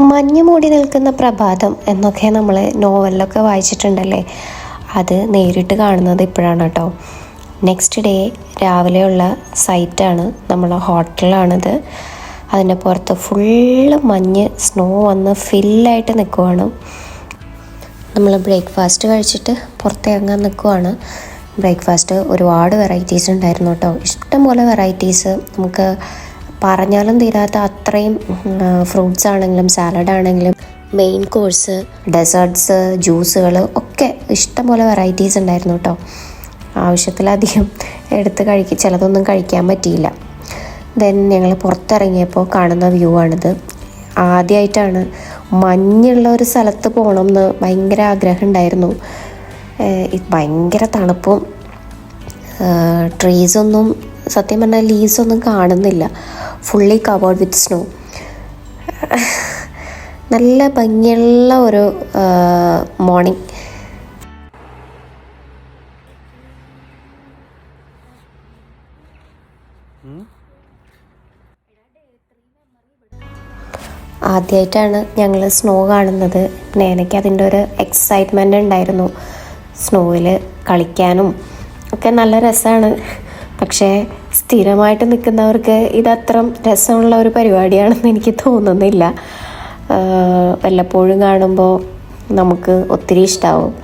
മഞ്ഞ് മൂടി നിൽക്കുന്ന പ്രഭാതം എന്നൊക്കെ നമ്മൾ നോവലിലൊക്കെ വായിച്ചിട്ടുണ്ടല്ലേ? അത് നേരിട്ട് കാണുന്നത് ഇപ്പോഴാണ് കേട്ടോ. നെക്സ്റ്റ് ഡേ രാവിലെയുള്ള സൈറ്റാണ് നമ്മളെ ഹോട്ടലാണിത് അതിന്റെ പുറത്ത് ഫുള്ള് മഞ്ഞ് സ്നോ വന്ന് ഫില്ലായിട്ട് നിൽക്കുവാണ്. നമ്മൾ ബ്രേക്ക്ഫാസ്റ്റ് കഴിച്ചിട്ട് പുറത്തിറങ്ങാൻ നിൽക്കുവാണ്. ബ്രേക്ക്ഫാസ്റ്റ് ഒരുപാട് വെറൈറ്റീസ് ഉണ്ടായിരുന്നു കേട്ടോ. ഇഷ്ടംപോലെ വെറൈറ്റീസ് നമുക്ക് പറഞ്ഞാലും തീരാത്ത അത്രയും ഫ്രൂട്ട്സ് ആണെങ്കിലും സാലഡ് ആണെങ്കിലും മെയിൻ കോഴ്സ് ഡെസേർട്ട്സ് ജ്യൂസുകൾ ഒക്കെ ഇഷ്ടംപോലെ വെറൈറ്റീസ് ഉണ്ടായിരുന്നു കേട്ടോ ആവശ്യത്തിലധികം എടുത്ത് കഴിക്കുക ചിലതൊന്നും കഴിക്കാൻ പറ്റിയില്ല. ദെൻ ഞങ്ങൾ പുറത്തിറങ്ങിയപ്പോൾ കാണുന്ന വ്യൂ ആണിത്. ആദ്യമായിട്ടാണ് മഞ്ഞുള്ള ഒരു സ്ഥലത്ത് പോകണം എന്ന് ഭയങ്കര ആഗ്രഹം ഉണ്ടായിരുന്നു. ഭയങ്കര തണുപ്പും ട്രീസൊന്നും സത്യം പറഞ്ഞാൽ ലീസൊന്നും കാണുന്നില്ല. Fully covered with snow. നല്ല ഭംഗിയുള്ള ഒരു മോർണിംഗ്. ആദ്യമായിട്ടാണ് ഞങ്ങൾ സ്നോ കാണുന്നത്. പിന്നെ എനിക്ക് അതിന്റെ ഒരു എക്സൈറ്റ്മെന്റ് ഉണ്ടായിരുന്നു. സ്നോയിൽ കളിക്കാനും ഒക്കെ നല്ല രസമാണ് പക്ഷേ സ്ഥിരമായിട്ട് നിൽക്കുന്നവർക്ക് ഇതത്രം രസമുള്ള ഒരു പരിപാടിയാണെന്ന് എനിക്ക് തോന്നുന്നില്ല. വല്ലപ്പോഴും കാണുമ്പോൾ നമുക്ക് ഒത്തിരി ഇഷ്ടമാവും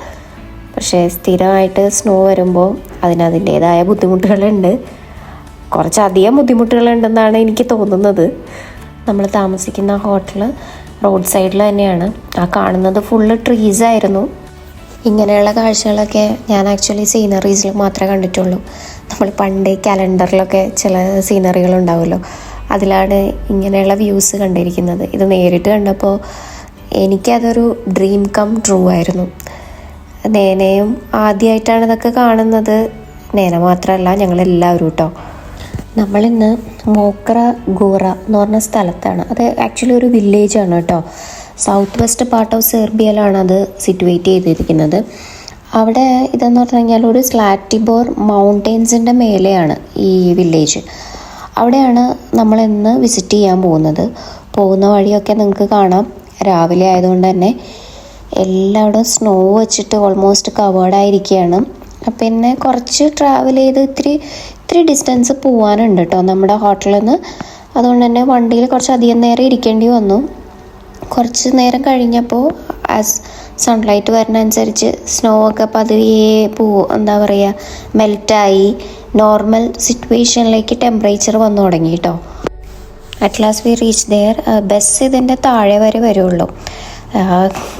പക്ഷേ സ്ഥിരമായിട്ട് സ്നോ വരുമ്പോൾ അതിനതിന്റേതായ ബുദ്ധിമുട്ടുകളുണ്ട്. കുറച്ചധികം ബുദ്ധിമുട്ടുകളുണ്ടെന്നാണ് എനിക്ക് തോന്നുന്നത്. നമ്മൾ താമസിക്കുന്ന ഹോട്ടൽ റോഡ് സൈഡിൽ തന്നെയാണ്. ആ കാണുന്നത് ഫുള്ള് ട്രീസ് ആയിരുന്നു. ഇങ്ങനെയുള്ള കാഴ്ചകളൊക്കെ ഞാൻ ആക്ച്വലി സീനറീസിൽ മാത്രമേ കണ്ടിട്ടുള്ളൂ. നമ്മൾ പണ്ട് കലണ്ടറിലൊക്കെ ചില സീനറികൾ ഉണ്ടാവുമല്ലോ. അതിലാണ് ഇങ്ങനെയുള്ള വ്യൂസ് കണ്ടിരിക്കുന്നത്. ഇത് നേരിട്ട് കണ്ടപ്പോൾ എനിക്കതൊരു ഡ്രീം കം ട്രൂ ആയിരുന്നു. നേനയും ആദ്യമായിട്ടാണ് ഇതൊക്കെ കാണുന്നത്. നേന മാത്രമല്ല ഞങ്ങളെല്ലാവരും കേട്ടോ നമ്മളിന്ന് മോക്ര ഗോറ എന്ന് പറഞ്ഞ സ്ഥലത്താണ്. അത് ആക്ച്വലി ഒരു വില്ലേജാണ് കേട്ടോ സൗത്ത് വെസ്റ്റ് പാർട്ട് ഓഫ് സെർബിയയിലാണ് അത് സിറ്റുവേറ്റ് ചെയ്തിരിക്കുന്നത്. അവിടെ ഇതെന്ന് പറഞ്ഞു കഴിഞ്ഞാൽ ഒരു സ്ലാറ്റിബോർ മൗണ്ടെയ്ൻസിന്റെ മേലെയാണ് ഈ വില്ലേജ് അവിടെയാണ് നമ്മൾ ഇന്ന് വിസിറ്റ് ചെയ്യാൻ പോകുന്നത്. പോകുന്ന വഴിയൊക്കെ നിങ്ങൾക്ക് കാണാം. രാവിലെ ആയതുകൊണ്ട് തന്നെ എല്ലായിടും സ്നോ വെച്ചിട്ട് ഓൾമോസ്റ്റ് കവേർഡ് ആയിരിക്കുകയാണ്. പിന്നെ കുറച്ച് ട്രാവൽ ചെയ്ത് ഇത്തിരി ഇത്തിരി ഡിസ്റ്റൻസ് പോകാനുണ്ട് കേട്ടോ നമ്മുടെ ഹോട്ടലിൽ നിന്ന് അതുകൊണ്ട് തന്നെ വണ്ടിയിൽ കുറച്ച് അധികം നേരം ഇരിക്കേണ്ടി വന്നു. കുറച്ച് നേരം കഴിഞ്ഞപ്പോൾ ആസ് സൺലൈറ്റ് വരുന്നതനുസരിച്ച് സ്നോ ഒക്കെ പതിയെ പോ എന്താ പറയുക മെൽറ്റായി നോർമൽ സിറ്റുവേഷനിലേക്ക് ടെമ്പറേച്ചർ വന്നു തുടങ്ങി കേട്ടോ at last we reach there bus ഇതിന്റെ താഴെ വരെ വരുള്ളൂ.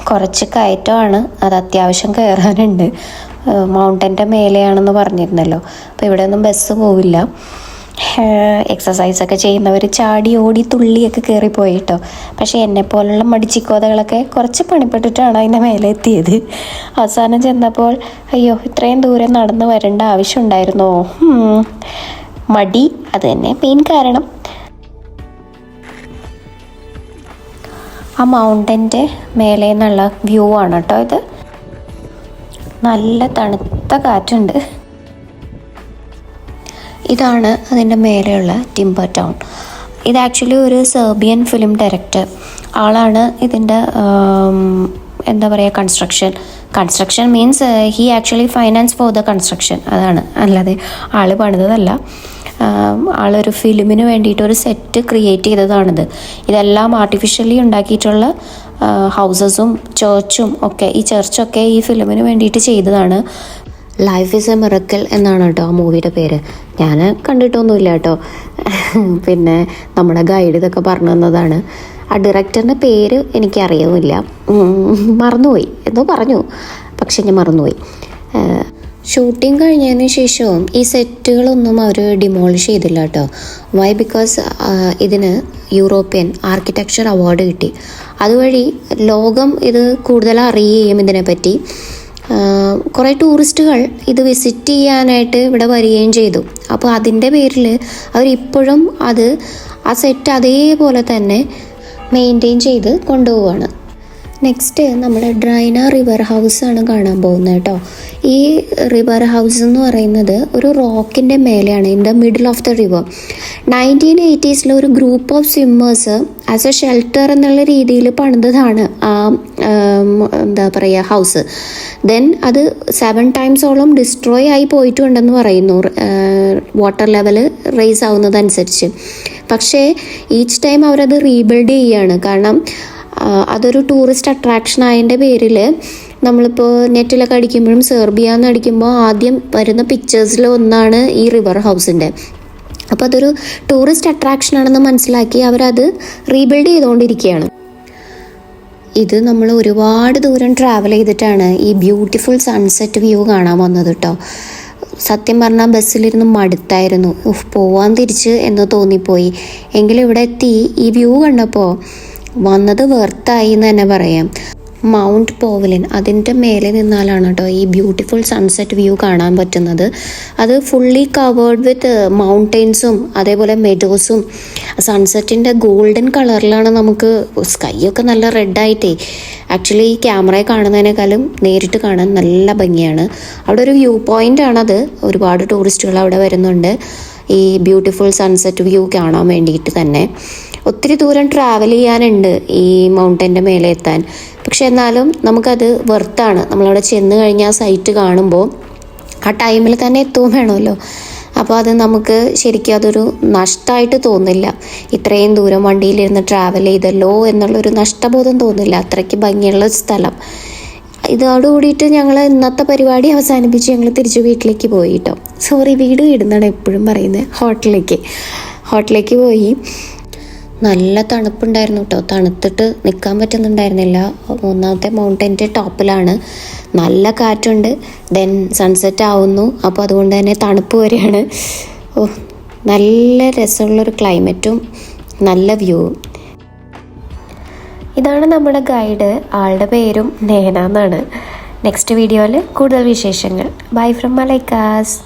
കുറച്ച് കയറ്റമാണ്. അത് അത്യാവശ്യം കയറാനുണ്ട് മൗണ്ടന്റെ മേലെയാണെന്ന് പറഞ്ഞിരുന്നല്ലോ. അപ്പോൾ ഇവിടെ ഒന്നും ബസ് പോവില്ല. എക്സസൈസ് ഒക്കെ ചെയ്യുന്നവർ ചാടി ഓടി തുള്ളിയൊക്കെ കയറിപ്പോയി കേട്ടോ പക്ഷേ എന്നെ പോലുള്ള മടിച്ചിക്കോതകളൊക്കെ കുറച്ച് പണിപ്പെട്ടിട്ടാണ് അതിന്റെ മേലെ എത്തിയത് അവസാനം ചെന്നപ്പോൾ അയ്യോ ഇത്രയും ദൂരം നടന്ന് വരേണ്ട ആവശ്യമുണ്ടായിരുന്നോ? മടി അത് തന്നെ മെയിൻ കാരണം. ആ മൗണ്ടന്റെ മേലെ നിന്നുള്ള വ്യൂ ആണ് കേട്ടോ ഇത്. നല്ല തണുത്ത കാറ്റുണ്ട്. ഇതാണ് അതിന്റെ മേലെയുള്ള ടിംബർ ടൗൺ ഇത് ആക്ച്വലി ഒരു സെർബിയൻ ഫിലിം ഡയറക്ടർ ആളാണ് ഇതിന്റെ എന്താ പറയുക construction construction means he actually finance for the construction അതാണ്. അല്ലാതെ ആൾ പണിതതല്ല. ആളൊരു ഫിലിമിന് വേണ്ടിയിട്ട് ഒരു സെറ്റ് ക്രിയേറ്റ് ചെയ്തതാണിത്. ഇതെല്ലാം ആർട്ടിഫിഷ്യലി ഉണ്ടാക്കിയിട്ടുള്ള ഹൗസസും ചേർച്ചും ഒക്കെ ഈ ചർച്ചൊക്കെ ഈ ഫിലിമിന് വേണ്ടിയിട്ട് ചെയ്തതാണ്. ലൈഫ് ഇസ് എ മിറക്കൽ എന്നാണ് കേട്ടോ ആ മൂവിയുടെ പേര്. ഞാൻ കണ്ടിട്ടൊന്നുമില്ല കേട്ടോ. പിന്നെ നമ്മുടെ ഗൈഡ് ഇതൊക്കെ പറഞ്ഞു തന്നതാണ്. ആ ഡയറക്ടറിന്റെ പേര് എനിക്കറിയുന്നില്ല. മറന്നുപോയി. എന്തോ പറഞ്ഞു. പക്ഷെ ഞാൻ മറന്നുപോയി. ഷൂട്ടിംഗ് കഴിഞ്ഞതിന് ശേഷവും ഈ സെറ്റുകളൊന്നും അവർ ഡിമോളിഷ് ചെയ്തില്ല കേട്ടോ. വൈ ബിക്കോസ് ഇതിന് യൂറോപ്യൻ ആർക്കിടെക്ചർ അവാർഡ് കിട്ടി. അതുവഴി ലോകം ഇത് കൂടുതൽ അറിയുകയും ഇതിനെപ്പറ്റി കുറേ ടൂറിസ്റ്റുകൾ ഇത് വിസിറ്റ് ചെയ്യാനായിട്ട് ഇവിടെ വരികയും ചെയ്തു. അപ്പോൾ അതിന്റെ പേരിൽ അവരിപ്പോഴും അത് ആ സെറ്റ് അതേപോലെ തന്നെ മെയിന്റെയിൻ ചെയ്ത് കൊണ്ടുപോവാണ് നെക്സ്റ്റ് നമ്മുടെ ഡ്രൈന റിവർ ഹൗസ് ആണ് കാണാൻ പോകുന്നത് കേട്ടോ. ഈ റിവർ ഹൗസ് എന്ന് പറയുന്നത് ഒരു റോക്കിന്റെ മേലെയാണ് in the middle of the river. Nineteen എയ്റ്റീസിൽ ഒരു group of swimmers as a shelter എന്നുള്ള രീതിയിൽ പണിതതാണ് ആ എന്താ പറയുക ഹൗസ്. ദെൻ അത് സെവൻ ടൈംസോളം ഡിസ്ട്രോയ് ആയി പോയിട്ടുണ്ടെന്ന് പറയുന്നു. വാട്ടർ ലെവൽ റേസ് ആവുന്നതനുസരിച്ച്. പക്ഷേ ഈച്ച് ടൈം അവരത് റീബിൽഡ് ചെയ്യുകയാണ് കാരണം അതൊരു ടൂറിസ്റ്റ് അട്രാക്ഷൻ ആയതിന്റെ പേരിൽ നമ്മളിപ്പോൾ നെറ്റിലൊക്കെ അടിക്കുമ്പോഴും സെർബിയ എന്ന് അടിക്കുമ്പോൾ ആദ്യം വരുന്ന പിക്ചേഴ്സിൽ ഒന്നാണ് ഈ റിവർ ഹൗസിന്റെ അപ്പോൾ അതൊരു ടൂറിസ്റ്റ് അട്രാക്ഷൻ ആണെന്ന് മനസ്സിലാക്കി അവരത് റീബിൽഡ് ചെയ്തുകൊണ്ടിരിക്കുകയാണ് ഇത് നമ്മൾ ഒരുപാട് ദൂരം ട്രാവൽ ചെയ്തിട്ടാണ് ഈ ബ്യൂട്ടിഫുൾ സൺസെറ്റ് വ്യൂ കാണാൻ വന്നത് കേട്ടോ സത്യം പറഞ്ഞാൽ ബസ്സിലിരുന്ന് മടുത്തായിരുന്നു. പോവാൻ തിരിച്ച് എന്ന് തോന്നിപ്പോയി. എങ്കിലും ഇവിടെ എത്തി ഈ വ്യൂ കണ്ടപ്പോൾ വന്നത് വെർത്തായി എന്ന് തന്നെ പറയാം. മൗണ്ട് പോവലിൻ അതിന്റെ മേലെ നിന്നാലാണ് കേട്ടോ ഈ ബ്യൂട്ടിഫുൾ സൺസെറ്റ് വ്യൂ കാണാൻ പറ്റുന്നത്. അത് ഫുള്ളി കവേർഡ് വിത്ത് മൗണ്ടെയിൻസും അതേപോലെ മെഡോസും സൺസെറ്റിന്റെ ഗോൾഡൻ കളറിലാണ് നമുക്ക് സ്കൈയൊക്കെ നല്ല റെഡായിട്ടേ ആക്ച്വലി ഈ ക്യാമറയെ കാണുന്നതിനേക്കാളും നേരിട്ട് കാണാൻ നല്ല ഭംഗിയാണ്. അവിടെ ഒരു വ്യൂ പോയിന്റ് ആണത്. ഒരുപാട് ടൂറിസ്റ്റുകൾ അവിടെ വരുന്നുണ്ട്. ഈ ബ്യൂട്ടിഫുൾ സൺസെറ്റ് വ്യൂ കാണാൻ വേണ്ടിയിട്ട് തന്നെ. ഒത്തിരി ദൂരം ട്രാവൽ ചെയ്യാനുണ്ട് ഈ മൗണ്ടന്റെ മേലെ എത്താൻ. പക്ഷെ എന്നാലും നമുക്കത് വെർത്താണ് നമ്മളവിടെ ചെന്ന് കഴിഞ്ഞാൽ സൈറ്റ് കാണുമ്പോൾ ആ ടൈമിൽ തന്നെ എത്തുകയും വേണമല്ലോ. അപ്പോൾ അത് നമുക്ക് ശരിക്കും അതൊരു നഷ്ടമായിട്ട് തോന്നില്ല. ഇത്രയും ദൂരം വണ്ടിയിലിരുന്ന് ട്രാവൽ ചെയ്തല്ലോ എന്നുള്ളൊരു നഷ്ടബോധം തോന്നില്ല. അത്രയ്ക്ക് ഭംഗിയുള്ള സ്ഥലം. ഇതോട് കൂടിയിട്ട് ഞങ്ങൾ ഇന്നത്തെ പരിപാടി അവസാനിപ്പിച്ച് ഞങ്ങൾ തിരിച്ച് വീട്ടിലേക്ക് പോയി കേട്ടോ. സോറി വീട് വീടുന്നാണ് എപ്പോഴും പറയുന്നത്. ഹോട്ടലിലേക്ക് ഹോട്ടലിലേക്ക് പോയി. നല്ല തണുപ്പുണ്ടായിരുന്നു കേട്ടോ തണുത്തിട്ട് നിൽക്കാൻ പറ്റുന്നുണ്ടായിരുന്നില്ല. മൂന്നാമത്തെ മൗണ്ടന്റെ ടോപ്പിലാണ്. നല്ല കാറ്റുണ്ട്. ദെൻ സൺസെറ്റ് ആവുന്നു. അപ്പോൾ അതുകൊണ്ട് തന്നെ തണുപ്പ് വരെയാണ്. ഓ നല്ല രസമുള്ളൊരു ക്ലൈമറ്റും നല്ല വ്യൂവും ഇതാണ് നമ്മുടെ ഗൈഡ് ആളുടെ പേരും നേന എന്നാണ്. നെക്സ്റ്റ് വീഡിയോയിൽ കൂടുതൽ വിശേഷങ്ങൾ. Bye from മലൈക്കാസ്